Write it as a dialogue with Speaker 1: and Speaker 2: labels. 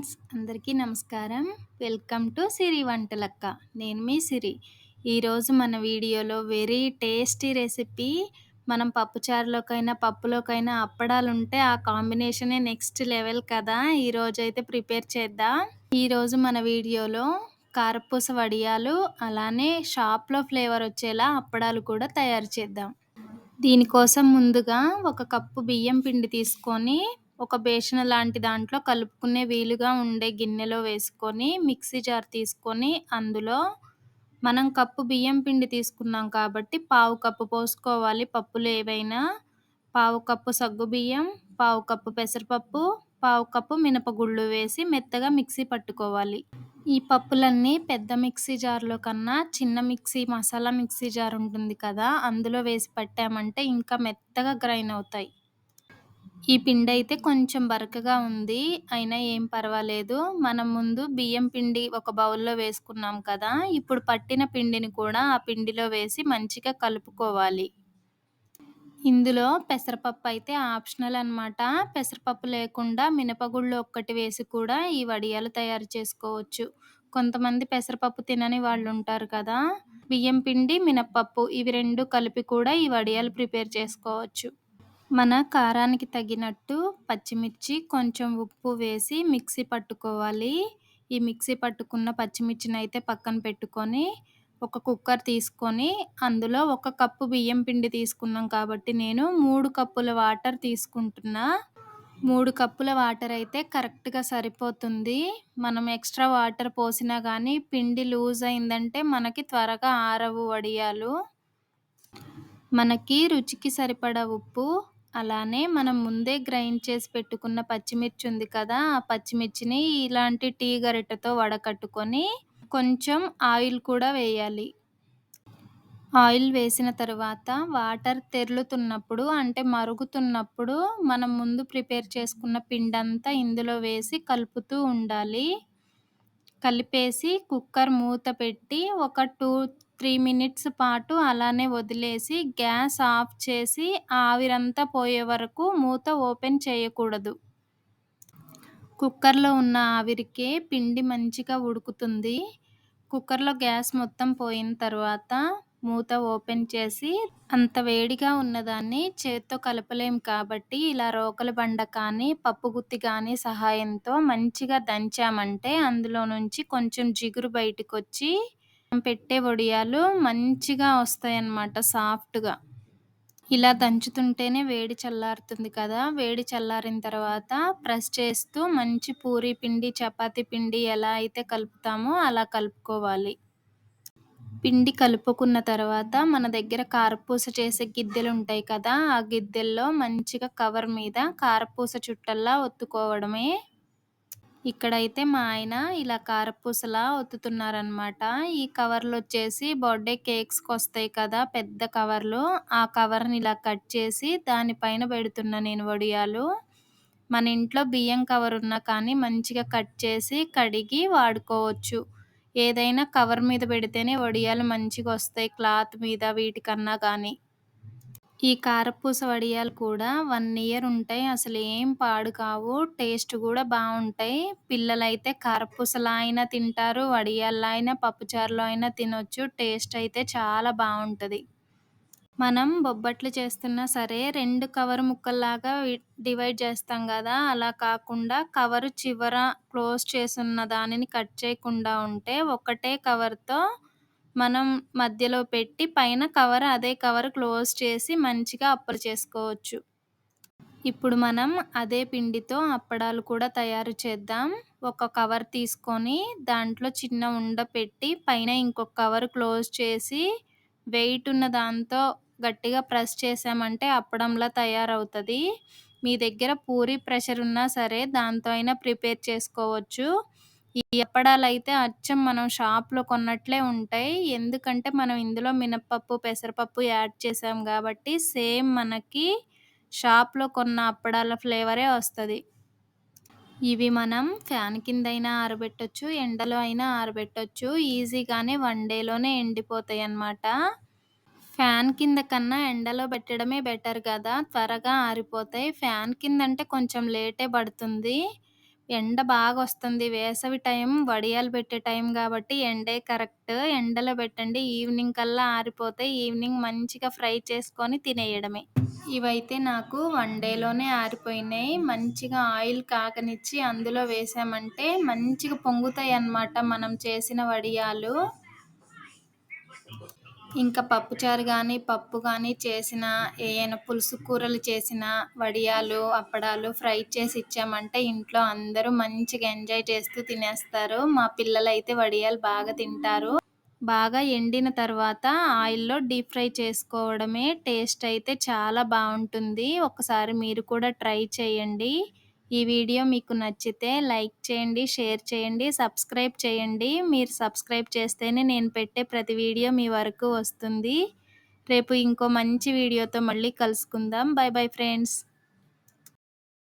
Speaker 1: Friends అందరికీ నమస్కారం. Welcome to Siri Vantalakka. నేను మీ సిరి. ఈరోజు మన వీడియోలో వెరీ టేస్టీ రెసిపీ. మనం పప్పుచారులోకైనా పప్పులోకైనా అప్పడాలు ఉంటే ఆ కాంబినేషనే నెక్స్ట్ లెవెల్ కదా. ఈరోజు అయితే ప్రిపేర్ చేద్దాం. ఈరోజు మన వీడియోలో కారపూస వడియాలు అలానే షాప్లో ఫ్లేవర్ వచ్చేలా అప్పడాలు కూడా తయారు చేద్దాం. దీనికోసం ముందుగా ఒక కప్పు బియ్యం పిండి తీసుకొని ఒక బేషన్ లాంటి దాంట్లో కలుపుకునే వీలుగా ఉండే గిన్నెలో వేసుకొని మిక్సీ జార్ తీసుకొని అందులో మనం కప్పు బియ్యం పిండి తీసుకున్నాం కాబట్టి పావు కప్పు పోసుకోవాలి. పప్పులు ఏవైనా పావు కప్పు సగ్గు బియ్యం పావు కప్పు పెసరపప్పు పావు కప్పు మినపగుళ్ళు వేసి మెత్తగా మిక్సీ పట్టుకోవాలి. ఈ పప్పులన్నీ పెద్ద మిక్సీ జార్లో కన్నా చిన్న మిక్సీ మసాలా మిక్సీ జార్ ఉంటుంది కదా అందులో వేసి పట్టామంటే ఇంకా మెత్తగా గ్రైండ్ అవుతాయి. ఈ పిండి అయితే కొంచెం బరకగా ఉంది. అయినా ఏం పర్వాలేదు. మనం ముందు బియ్యం పిండి ఒక బౌల్లో వేసుకున్నాం కదా ఇప్పుడు పట్టిన పిండిని కూడా ఆ పిండిలో వేసి మంచిగా కలుపుకోవాలి. ఇందులో పెసరపప్పు అయితే ఆప్షనల్ అనమాట పెసరపప్పు లేకుండా మినపగుళ్ళు ఒక్కటి వేసి కూడా ఈ వడియాలు తయారు చేసుకోవచ్చు. కొంతమంది పెసరపప్పు తినని వాళ్ళు ఉంటారు కదా బియ్యం పిండి మినప్పప్పు ఇవి రెండు కలిపి కూడా ఈ వడియాలు ప్రిపేర్ చేసుకోవచ్చు. మన కారానికి తగినట్టు పచ్చిమిర్చి కొంచెం ఉప్పు వేసి మిక్సీ పట్టుకోవాలి. ఈ మిక్సీ పట్టుకున్న పచ్చిమిర్చిని అయితే పక్కన పెట్టుకొని ఒక కుక్కర్ తీసుకొని అందులో ఒక కప్పు బియ్యం పిండి తీసుకున్నాం కాబట్టి నేను మూడు కప్పుల వాటర్ తీసుకుంటున్నా. మూడు కప్పుల వాటర్ అయితే కరెక్ట్గా సరిపోతుంది. మనం ఎక్స్ట్రా వాటర్ పోసినా కానీ పిండి లూజ్ అయిందంటే మనకి త్వరగా ఆరవు వడియాలు. మనకి రుచికి సరిపడా ఉప్పు అలానే మనం ముందే గ్రైండ్ చేసి పెట్టుకున్న పచ్చిమిర్చి ఉంది కదా ఆ పచ్చిమిర్చిని ఇలాంటి టీ గరిటెతో వడకట్టుకొని కొంచెం ఆయిల్ కూడా వేయాలి. ఆయిల్ వేసిన తర్వాత వాటర్ తెరులుతున్నప్పుడు అంటే మరుగుతున్నప్పుడు మనం ముందు ప్రిపేర్ చేసుకున్న పిండంతా ఇందులో వేసి కలుపుతూ ఉండాలి. కలిపేసి కుక్కర్ మూత పెట్టి ఒక టూ త్రీ మినిట్స్ పాటు అలానే వదిలేసి గ్యాస్ ఆఫ్ చేసి ఆవిరంతా పోయే వరకు మూత ఓపెన్ చేయకూడదు. కుక్కర్లో ఉన్న ఆవిరికే పిండి మంచిగా ఉడుకుతుంది. కుక్కర్లో గ్యాస్ మొత్తం పోయిన తర్వాత మూత ఓపెన్ చేసి అంత వేడిగా ఉన్నదాన్ని చేత్తో కలపలేం కాబట్టి ఇలా రోకలి బండ కానీ పప్పు గుత్తి కానీ సహాయంతో మంచిగా దంచామంటే అందులో నుంచి కొంచెం జిగురు బయటకు వచ్చి పెట్టే వడియాలు మంచిగా వస్తాయన్నమాట సాఫ్ట్గా. ఇలా దంచుతుంటేనే వేడి చల్లారుతుంది కదా. వేడి చల్లారిన తర్వాత ప్రెస్ చేస్తూ మంచి పూరి పిండి చపాతీ పిండి ఎలా అయితే కలుపుతామో అలా కలుపుకోవాలి. పిండి కలుపుకున్న తర్వాత మన దగ్గర కారపూస చేసే గిద్దెలు ఉంటాయి కదా ఆ గిద్దెల్లో మంచిగా కవర్ మీద కారపూస చుట్టల్లా ఒత్తుకోవడమే ఇక్కడైతే మా ఆయన ఇలా కారపూసలా ఒత్తుతున్నారనమాట. ఈ కవర్లు వచ్చేసి బర్త్‌డే వస్తాయి కదా! పెద్ద కవర్లు. ఆ కవర్‌ని ఇలా కట్ చేసి దానిపైన పెడుతున్నా నేను వడియాలు. మన ఇంట్లో బియ్యం కవర్ ఉన్నా కానీ మంచిగా కట్ చేసి, కడిగి వాడుకోవచ్చు. ఏదైనా కవర్ మీద పెడితేనే వడియాలు మంచిగా వస్తాయి క్లాత్ మీద వీటికన్నా కానీ ఈ కారపూస వడియాలు కూడా వన్ ఇయర్ ఉంటాయి. అసలు ఏం పాడు కావు. టేస్ట్ కూడా బాగుంటాయి పిల్లలైతే కారపూసలా అయినా తింటారు. వడియాల్లో అయినా, పప్పుచారులో అయినా తినొచ్చు. టేస్ట్ అయితే చాలా బాగుంటుంది మనం బొబ్బట్లు చేస్తున్నా సరే రెండు కవర్ ముక్కల్లాగా డివైడ్ చేస్తాం కదా అలా కాకుండా కవర్ చివర క్లోజ్ చేసున్న దానిని కట్ చేయకుండా ఉంటే ఒకటే కవర్‌తో మనం మధ్యలో పెట్టి పైన కవర్ అదే కవర్ క్లోజ్ చేసి మంచిగా అప్పలు చేసుకోవచ్చు. ఇప్పుడు మనం అదే పిండితో అప్పడాలు కూడా తయారు చేద్దాం. ఒక కవర్ తీసుకొని దాంట్లో చిన్న ఉండ పెట్టి పైన ఇంకొక కవర్ క్లోజ్ చేసి వెయిట్ ఉన్న దాంతో గట్టిగా ప్రెస్ చేసామంటే అప్పడంలా తయారవుతుంది. మీ దగ్గర పూరి ప్రెషర్ ఉన్నా సరే దాంతో అయినా ప్రిపేర్ చేసుకోవచ్చు. ఈ అప్పడాలైతే అచ్చం మనం షాప్‌లో కొన్నట్లే ఉంటాయి. ఎందుకంటే మనం ఇందులో మినపప్పు, పెసరపప్పు యాడ్ చేసాం కాబట్టి సేమ్ మనకి షాప్‌లో కొన్న అప్పడాల ఫ్లేవరే వస్తది. ఇవి మనం ఫ్యాన్ కిందైనా ఆరబెట్టొచ్చు. ఎండలో అయినా ఆరబెట్టొచ్చు. ఈజీగానే వన్ డేలోనే ఎండిపోతాయన్నమాట. ఫ్యాన్ కింద కన్నా ఎండలో పెట్టడమే బెటర్ కదా త్వరగా ఆరిపోతాయి. ఫ్యాన్ కింద అంటే కొంచెం లేటే పడుతుంది. ఎండ బాగొస్తుంది. వేసవి టైం వడియాలు పెట్టే టైం గాబట్టి ఎండే కరెక్ట్. ఎండలో పెట్టండి. ఈవినింగ్ కల్లా ఆరిపోతాయి. ఈవినింగ్ మంచిగా ఫ్రై చేసుకొని తినేయడమే. ఇవైతే నాకు వన్ డేలోనే ఆరిపోయినాయి. మంచిగా ఆయిల్ కాగనిచ్చి అందులో వేసామంటే మంచిగా పొంగుతాయన్నమాట మనం చేసిన వడియాలు. ఇంకా పప్పుచారు కానీ పప్పు కానీ చేసినా, ఏయైనా పులుసు కూరలు చేసినా, వడియాలు, అప్పడాలు ఫ్రై చేసి ఇచ్చామంటే ఇంట్లో అందరూ మంచిగా ఎంజాయ్ చేస్తూ తినేస్తారు. మా పిల్లలు అయితే వడియాలు బాగా తింటారు. బాగా ఎండిన తర్వాత ఆయిల్‌లో డీప్ ఫ్రై చేసుకోవడమే. టేస్ట్ అయితే చాలా బాగుంటుంది ఒకసారి మీరు కూడా ట్రై చేయండి. ఈ వీడియో మీకు నచ్చితే లైక్ చేయండి, షేర్ చేయండి, సబ్స్క్రైబ్ చేయండి. మీరు సబ్స్క్రైబ్ చేస్తేనే నేను పెట్టే ప్రతి వీడియో మీ వరకు వస్తుంది. రేపు ఇంకో మంచి వీడియోతో మళ్ళీ కలుసుకుందాం. Bye bye friends.